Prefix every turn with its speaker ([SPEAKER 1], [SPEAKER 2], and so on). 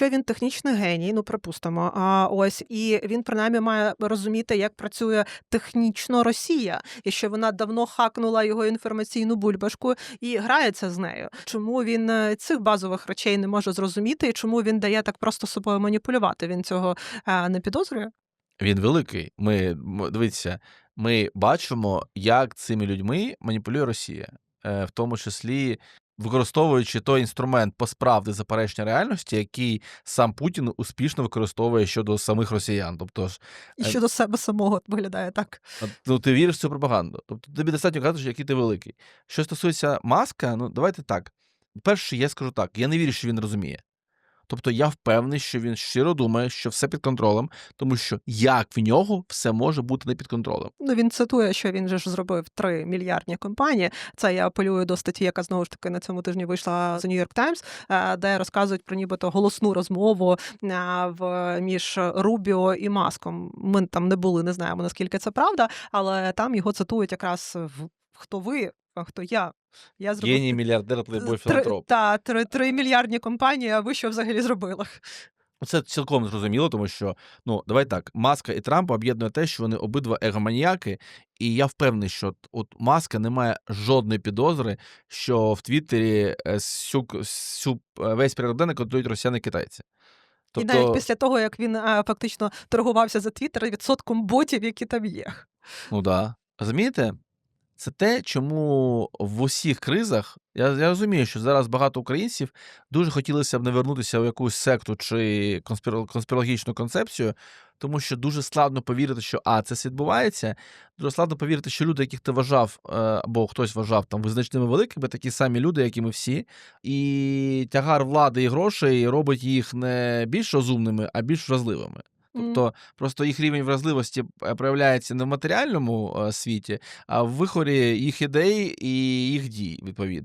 [SPEAKER 1] якщо він технічний геній, ну припустимо, а ось і він принаймні має розуміти, як працює технічно Росія, і що вона давно хакнула його інформаційну бульбашку і грається з нею. Чому він е, цих базових речей не може зрозуміти, і чому він дає так просто собою маніпулювати? Він цього е, не підозрює?
[SPEAKER 2] Він великий. Ми дивіться, ми бачимо, як цими людьми маніпулює Росія, Е, в тому числі використовуючи той інструмент посправди заперечення реальності, який сам Путін успішно використовує щодо самих росіян. Тобто ж,
[SPEAKER 1] І
[SPEAKER 2] Е,
[SPEAKER 1] щодо себе самого виглядає так.
[SPEAKER 2] Ну, ти віриш в цю пропаганду. Тобто тобі достатньо казати, що який ти великий. Що стосується маска, ну давайте так. Перше, я скажу так: я не вірю, що він розуміє. Тобто я впевнений, що він щиро думає, що все під контролем, тому що як в нього все може бути не під контролем.
[SPEAKER 1] Ну він цитує, що він же ж зробив три мільярдні компанії. Це я апелюю до статті, яка знову ж таки на цьому тижні вийшла з New York Times, е, де розказують про нібито голосну розмову е, в між Рубіо і Маском. Ми там не були, не знаємо наскільки це правда, але там його цитують якраз в хто ви, а хто я. Я зробив
[SPEAKER 2] Геній, мільярдер, плейбой, філантроп.
[SPEAKER 1] та, три, три мільярдні компанії, а ви що взагалі зробили?
[SPEAKER 2] Це цілком зрозуміло, тому що ну давай так, маска і Трампа об'єднує те, що вони обидва егоманіяки, і я впевнений, що от маска не має жодної підозри, що в Твіттері е, всю, всю е, весь порядок денний контролюють росіяни китайці.
[SPEAKER 1] І навіть після того, як він е, фактично торгувався за Твіттер відсотком ботів, які там є.
[SPEAKER 2] Ну да. Розумієте? Це те, чому в усіх кризах я, я розумію, що зараз багато українців дуже хотілося б не вернутися в якусь секту чи конспірологічну концепцію, тому що дуже складно повірити, що а це відбувається. Дуже складно повірити, що люди, яких ти вважав, е, або хтось вважав там визначними великими, такі самі люди, як і ми всі. І тягар влади і грошей робить їх не більш розумними, а більш вразливими. Тобто просто їх рівень вразливості е, проявляється не в матеріальному е, світі, а в вихорі їх ідей і їх дій, відповідно.